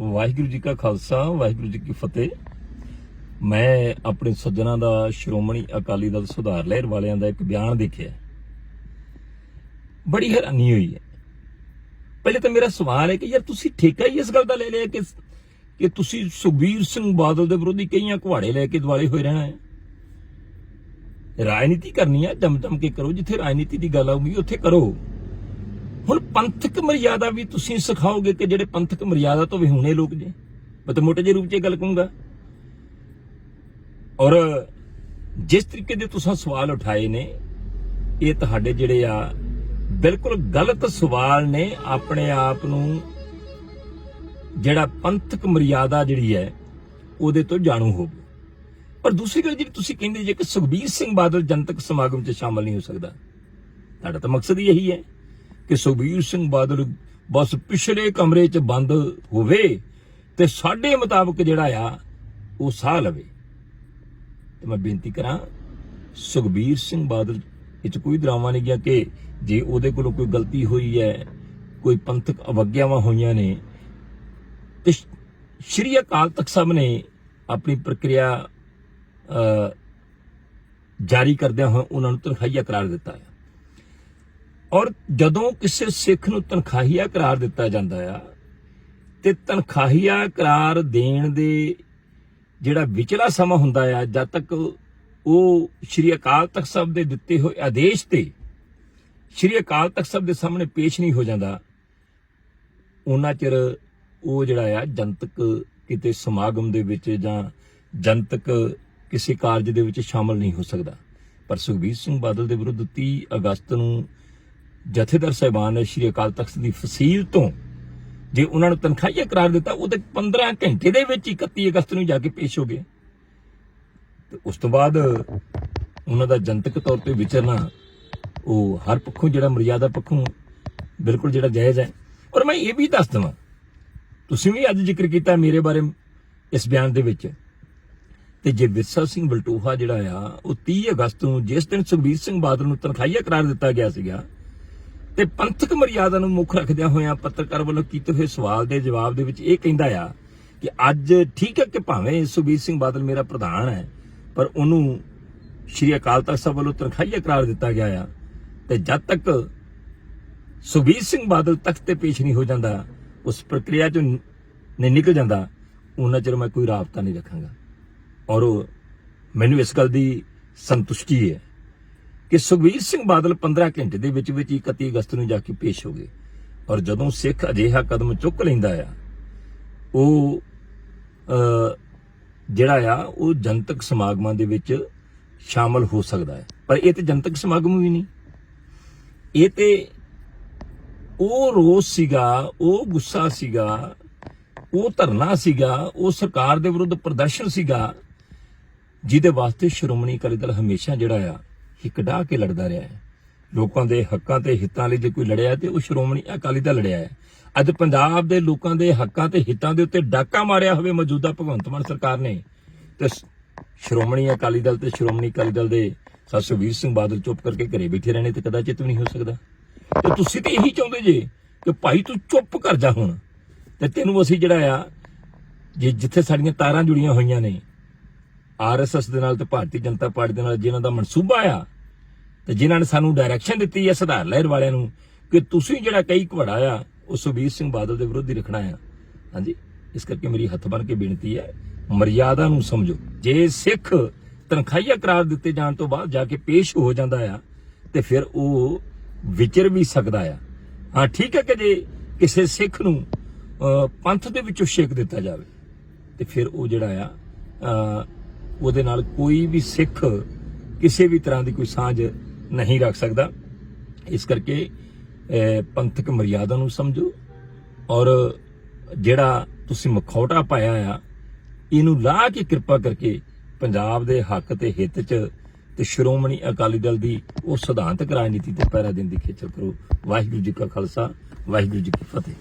ਵਾਹਿਗੁਰੂ ਜੀ ਕਾ ਖਾਲਸਾ, ਵਾਹਿਗੁਰੂ ਜੀ ਕੀ ਫਤਿਹ। ਮੈਂ ਆਪਣੇ ਸੱਜਣਾ ਦਾ, ਸ਼੍ਰੋਮਣੀ ਅਕਾਲੀ ਦਲ ਸੁਧਾਰ ਲਹਿਰ ਵਾਲਿਆਂ ਦਾ ਇੱਕ ਬਿਆਨ ਦੇਖਿਆ। ਬੜੀ ਹੈਰਾਨੀ ਹੋਈ ਹੈ। ਪਹਿਲੇ ਤਾਂ ਮੇਰਾ ਸਵਾਲ ਹੈ ਕਿ ਯਾਰ ਤੁਸੀਂ ਠੇਕਾ ਹੀ ਇਸ ਗੱਲ ਦਾ ਲੈ ਲਿਆ ਕਿ ਕਿ ਤੁਸੀਂ ਸੁਖਬੀਰ ਸਿੰਘ ਬਾਦਲ ਦੇ ਵਿਰੋਧੀ ਕਈਆਂ ਕੁਹਾੜੇ ਲੈ ਕੇ ਦੁਆਲੇ ਹੋਏ ਰਹਿਣਾ ਹੈ? ਰਾਜਨੀਤੀ ਕਰਨੀ ਹੈ ਜਮ ਜਮ ਕੇ ਕਰੋ, ਜਿੱਥੇ ਰਾਜਨੀਤੀ ਦੀ ਗੱਲ ਆਊਗੀ, ਉੱਥੇ ਕਰੋ। ਪੰਥਕ ਮਰਿਆਦਾ ਵੀ ਤੁਸੀਂ ਸਿਖਾਓਗੇ ਕਿ ਜਿਹੜੇ ਪੰਥਕ ਮਰਿਆਦਾ ਤੋਂ ਵਿਹੂਣੇ ਲੋਕ ਨੇ ਮੈਂ ਤਾਂ ਮੋਟੇ ਜਿਹੇ ਰੂਪ 'ਚ ਗੱਲ ਕਹੂੰਗਾ। ਔਰ ਜਿਸ ਤਰੀਕੇ ਦੇ ਤੁਸੀਂ ਸਵਾਲ ਉਠਾਏ ਨੇ, ਇਹ ਤੁਹਾਡੇ ਜਿਹੜੇ ਆ ਬਿਲਕੁਲ ਗਲਤ ਸਵਾਲ ਨੇ, ਆਪਣੇ ਆਪ ਨੂੰ ਜਿਹੜਾ ਪੰਥਕ ਮਰਿਆਦਾ ਜਿਹੜੀ ਹੈ, ਉਹਦੇ ਤੋਂ ਜਾਣੂ ਹੋਵੋ ਪਰ ਦੂਸਰੀ ਗੱਲ ਜਿਹੜੀ ਤੁਸੀਂ ਕਹਿੰਦੇ ਜੇ ਕਿ ਸੁਖਬੀਰ ਸਿੰਘ ਬਾਦਲ ਜਨਤਕ ਸਮਾਗਮ 'ਚ ਸ਼ਾਮਲ ਨਹੀਂ ਹੋ ਸਕਦਾ, ਤੁਹਾਡਾ ਤਾਂ ਮਕਸਦ ਹੀ ਇਹੀ ਹੈ। ਕਿ ਸੁਖਬੀਰ ਸਿੰਘ ਬਾਦਲ ਬਸ ਪਿਛਲੇ ਕਮਰੇ 'ਚ ਬੰਦ ਹੋਵੇ ਤੇ ਸਾਡੇ ਮੁਤਾਬਕ ਜਿਹੜਾ ਆ, ਉਹ ਸਾਹ ਲਵੇ। ਤੇ ਮੈਂ ਬੇਨਤੀ ਕਰਾਂ, ਸੁਖਬੀਰ ਸਿੰਘ ਬਾਦਲ ਵਿੱਚ ਕੋਈ ਡਰਾਮਾ ਨਹੀਂ ਗਿਆ ਕਿ ਜੇ ਉਹਦੇ ਕੋਲੋਂ ਕੋਈ ਗਲਤੀ ਹੋਈ ਹੈ, ਕੋਈ ਪੰਥਕ ਅਵਗਿਆਵਾਂ ਹੋਈਆਂ ਨੇ, ਤੇ ਸ਼੍ਰੀ ਅਕਾਲ ਤਖਤ ਸਾਹਿਬ ਨੇ ਆਪਣੀ ਪ੍ਰਕਿਰਿਆ ਜਾਰੀ ਕਰਦਿਆਂ ਹੋਏ ਉਹਨਾਂ ਨੂੰ ਤਨਖਾਹੀਆ ਕਰਾਰ ਦਿੱਤਾ ਹੈ ਔਰ ਜਦੋਂ ਕਿਸੇ ਸਿੱਖ ਨੂੰ ਤਨਖਾਹੀਆ ਕਰਾਰ ਦਿੱਤਾ ਜਾਂਦਾ ਆ, ਤੇ ਤਨਖਾਹੀਆ ਕਰਾਰ ਦੇਣ ਦੇ ਜਿਹੜਾ ਵਿਚਲਾ ਸਮਾਂ ਹੁੰਦਾ ਆ, ਜਦ ਤੱਕ ਉਹ ਸ਼੍ਰੀ ਅਕਾਲ ਤਖਤ ਸਾਹਿਬ ਦੇ ਦਿੱਤੇ ਹੋਏ ਆਦੇਸ਼ ਤੇ ਸ਼੍ਰੀ ਅਕਾਲ ਤਖਤ ਸਾਹਿਬ ਦੇ ਸਾਹਮਣੇ ਪੇਸ਼ ਨਹੀਂ ਹੋ ਜਾਂਦਾ, ਉਹਨਾਂ ਚਿਰ ਉਹ ਜਿਹੜਾ ਆ ਜਨਤਕ ਕਿਤੇ ਸਮਾਗਮ ਦੇ ਵਿੱਚ ਜਾਂ ਜਨਤਕ ਕਿਸੇ ਕਾਰਜ ਦੇ ਵਿੱਚ ਸ਼ਾਮਲ ਨਹੀਂ ਹੋ ਸਕਦਾ। ਪਰ ਸੁਖਬੀਰ ਸਿੰਘ ਬਾਦਲ ਦੇ ਵਿਰੁੱਧ 30 ਅਗਸਤ ਨੂੰ ਜਥੇਦਾਰ ਸਾਹਿਬਾਨ ਨੇ ਸ਼੍ਰੀ ਅਕਾਲ ਤਖਤ ਦੀ ਫਸੀਲ ਤੋਂ ਜੇ ਉਹਨਾਂ ਨੂੰ ਤਨਖਾਹੀਆ ਕਰਾਰ ਦਿੱਤਾ ਉਹ ਤਾਂ 15 ਘੰਟੇ ਦੇ ਵਿੱਚ ਹੀ 31 ਅਗਸਤ ਨੂੰ ਜਾ ਕੇ ਪੇਸ਼ ਹੋ ਗਏ। ਤੇ ਉਸ ਤੋਂ ਬਾਅਦ ਉਹਨਾਂ ਦਾ ਜਨਤਕ ਤੌਰ ਤੇ ਵਿਚਰਨਾ, ਉਹ ਹਰ ਪੱਖੋਂ ਜਿਹੜਾ ਮਰਿਆਦਾ ਪੱਖੋਂ ਬਿਲਕੁਲ ਜਿਹੜਾ ਜਾਇਜ਼ ਹੈ। ਔਰ ਮੈਂ ਇਹ ਵੀ ਦੱਸ ਦਵਾਂ, ਤੁਸੀਂ ਵੀ ਅੱਜ ਜ਼ਿਕਰ ਕੀਤਾ ਮੇਰੇ ਬਾਰੇ ਇਸ ਬਿਆਨ ਦੇ ਵਿੱਚ। ਤੇ ਜੇ ਵਿਰਸਾ ਸਿੰਘ ਬਲਟੂਹਾ ਜਿਹੜਾ ਆ, ਉਹ 30 ਅਗਸਤ ਨੂੰ, ਜਿਸ ਦਿਨ ਸੁਖਬੀਰ ਸਿੰਘ ਬਾਦਲ ਨੂੰ ਤਨਖਾਹੀਆ ਕਰਾਰ ਦਿੱਤਾ ਗਿਆ ਸੀਗਾ ਤੇ ਪੰਥਕ ਮਰਿਆਦਾ ਨੂੰ ਮੁੱਖ ਰੱਖਦਿਆਂ ਹੋਇਆਂ ਪੱਤਰਕਾਰ ਵੱਲੋਂ ਕੀਤੇ ਹੋਏ ਸਵਾਲ ਦੇ ਜਵਾਬ ਦੇ ਵਿੱਚ ਇਹ ਕਹਿੰਦਾ ਆ ਕਿ ਅੱਜ ਠੀਕ ਹੈ ਕਿ ਭਾਵੇਂ ਸੁਖਬੀਰ ਸਿੰਘ ਬਾਦਲ ਮੇਰਾ ਪ੍ਰਧਾਨ ਹੈ, ਪਰ ਉਹਨੂੰ ਸ਼੍ਰੀ ਅਕਾਲ ਤਖਤ ਸਾਹਿਬ ਵੱਲੋਂ ਤਨਖਾਹੀਆ ਕਰਾਰ ਦਿੱਤਾ ਗਿਆ ਆ ਤੇ ਜਦ ਤੱਕ ਸੁਖਬੀਰ ਸਿੰਘ ਬਾਦਲ ਤਖਤ ਤੇ ਪੇਸ਼ ਨਹੀਂ ਹੋ ਜਾਂਦਾ, ਉਸ ਪ੍ਰਕਿਰਿਆ ਚੋਂ ਨਹੀਂ ਨਿਕਲ ਜਾਂਦਾ, ਉਹਨਾਂ ਚਿਰ ਮੈਂ ਕੋਈ ਰਾਬਤਾ ਨਹੀਂ ਰੱਖਾਂਗਾ। ਔਰ ਮੈਨੂੰ ਇਸ ਗੱਲ ਦੀ ਸੰਤੁਸ਼ਟੀ ਹੈ। ਕਿ ਸੁਖਬੀਰ ਸਿੰਘ ਬਾਦਲ 15 ਘੰਟੇ ਦੇ ਵਿੱਚ ਵਿੱਚ ਹੀ 31 ਅਗਸਤ ਨੂੰ ਜਾ ਕੇ ਪੇਸ਼ ਹੋ ਗਏ। ਔਰ ਜਦੋਂ ਸਿੱਖ ਅਜਿਹਾ ਕਦਮ ਚੁੱਕ ਲੈਂਦਾ ਆ, ਉਹ ਜਿਹੜਾ ਆ, ਉਹ ਜਨਤਕ ਸਮਾਗਮਾਂ ਦੇ ਵਿੱਚ ਸ਼ਾਮਲ ਹੋ ਸਕਦਾ ਹੈ। ਪਰ ਇਹ ਤੇ ਜਨਤਕ ਸਮਾਗਮ ਵੀ ਨਹੀਂ। ਇਹ ਤੇ ਉਹ ਰੋਸ ਸੀਗਾ, ਉਹ ਗੁੱਸਾ ਸੀਗਾ, ਉਹ ਧਰਨਾ ਸੀਗਾ, ਉਹ ਸਰਕਾਰ ਦੇ ਵਿਰੁੱਧ ਪ੍ਰਦਰਸ਼ਨ ਸੀਗਾ, ਜਿਹਦੇ ਵਾਸਤੇ ਸ਼੍ਰੋਮਣੀ ਅਕਾਲੀ ਦਲ ਹਮੇਸ਼ਾ ਜਿਹੜਾ ਆ ਹਿੱਕ ਢਾਹ ਕੇ ਲੜਦਾ ਰਿਹਾ ਹੈ। ਲੋਕਾਂ ਦੇ ਹੱਕਾਂ ਤੇ ਹਿੱਤਾਂ ਲਈ ਜੇ ਕੋਈ ਲੜਿਆ ਤੇ ਉਹ ਸ਼੍ਰੋਮਣੀ ਅਕਾਲੀ ਦਲ ਲੜਿਆ ਹੈ। ਅੱਜ ਪੰਜਾਬ ਦੇ ਲੋਕਾਂ ਦੇ ਹੱਕਾਂ ਤੇ ਹਿੱਤਾਂ ਦੇ ਉੱਤੇ ਡਾਕਾ ਮਾਰਿਆ ਹੋਵੇ ਮੌਜੂਦਾ ਭਗਵੰਤ ਮਾਨ ਸਰਕਾਰ ਨੇ। ਤੇ ਸ਼੍ਰੋਮਣੀ ਅਕਾਲੀ ਦਲ ਤੇ ਸ਼੍ਰੋਮਣੀ ਅਕਾਲੀ ਦਲ ਦੇ ਸਤਸਵੀਰ ਸਿੰਘ ਬਾਦਲ ਚੁੱਪ ਕਰਕੇ ਘਰੇ ਬੈਠੇ ਰਹਿਣੇ ਤੇ ਕਦਾਚਿਤ ਵੀ ਨਹੀਂ ਹੋ ਸਕਦਾ। ਤੇ ਤੁਸੀਂ ਤੇ ਇਹੀ ਚਾਹੁੰਦੇ ਜੇ ਕਿ ਭਾਈ ਤੂੰ ਚੁੱਪ ਕਰ ਜਾ ਹੁਣ। ਤੇ ਤੈਨੂੰ ਅਸੀਂ ਜਿਹੜਾ ਆ, ਜੇ ਜਿੱਥੇ ਸਾਡੀਆਂ ਤਾਰਾਂ ਜੁੜੀਆਂ ਹੋਈਆਂ ਨੇ ਆਰਐਸਐਸ ਦੇ ਨਾਲ ਤੇ ਭਾਰਤੀ ਜਨਤਾ ਪਾਰਟੀ ਦੇ ਨਾਲ ਜਿਨ੍ਹਾਂ ਦਾ ਮਨਸੂਬਾ ਆ ਤੇ ਜਿਨ੍ਹਾਂ ਨੇ ਸਾਨੂੰ ਡਾਇਰੈਕਸ਼ਨ ਦਿੱਤੀ ਹੈ ਸੁਧਾਰ ਲਹਿਰ ਵਾਲਿਆਂ ਨੂੰ ਕਿ ਤੁਸੀਂ ਜਿਹੜਾ ਕਈ ਘਵੜਾ ਆ, ਉਹ ਸੁਖਬੀਰ ਸਿੰਘ ਬਾਦਲ ਦੇ ਵਿਰੋਧੀ ਰੱਖਣਾ ਆ। ਹਾਂਜੀ, ਇਸ ਕਰਕੇ ਮੇਰੀ ਹੱਥ ਬਨ ਕੇ ਬੇਨਤੀ ਹੈ, ਮਰਿਆਦਾ ਨੂੰ ਸਮਝੋ। ਜੇ ਸਿੱਖ ਤਨਖਾਹੀਆ ਕਰਾਰ ਦਿੱਤੇ ਜਾਣ ਤੋਂ ਬਾਅਦ ਜਾ ਕੇ ਪੇਸ਼ ਹੋ ਜਾਂਦਾ ਆ, ਤੇ ਫਿਰ ਉਹ ਵਿਚਰ ਵੀ ਸਕਦਾ ਆ। ਹਾਂ, ਠੀਕ ਹੈ ਕਿ ਜੇ ਕਿਸੇ ਸਿੱਖ ਨੂੰ ਪੰਥ ਦੇ ਵਿੱਚੋਂ ਛੇਕ ਦਿੱਤਾ ਜਾਵੇ, ਤੇ ਫਿਰ ਉਹ ਜਿਹੜਾ ਆ ਉਹਦੇ ਨਾਲ ਕੋਈ ਵੀ ਸਿੱਖ ਕਿਸੇ ਵੀ ਤਰ੍ਹਾਂ ਦੀ ਕੋਈ ਸਾਂਝ ਨਹੀਂ ਰੱਖ ਸਕਦਾ। ਇਸ ਕਰਕੇ ਪੰਥਕ ਮਰਿਆਦਾ ਨੂੰ ਸਮਝੋ ਔਰ ਜਿਹੜਾ ਤੁਸੀਂ ਮਖੌਟਾ ਪਾਇਆ ਆ, ਇਹਨੂੰ ਲਾ ਕੇ ਕਿਰਪਾ ਕਰਕੇ ਪੰਜਾਬ ਦੇ ਹੱਕ ਤੇ ਹਿੱਤ 'ਚ ਤੇ ਸ਼੍ਰੋਮਣੀ ਅਕਾਲੀ ਦਲ ਦੀ ਉਹ ਸਿਧਾਂਤਕ ਰਾਜਨੀਤੀ ਤੇ ਪਹਿਰਾ ਦੇਣ ਦੀ ਖੇਚਲ ਕਰੋ। ਵਾਹਿਗੁਰੂ ਜੀ ਕਾ ਖਾਲਸਾ, ਵਾਹਿਗੁਰੂ ਜੀ ਕੀ ਫਤਿਹ।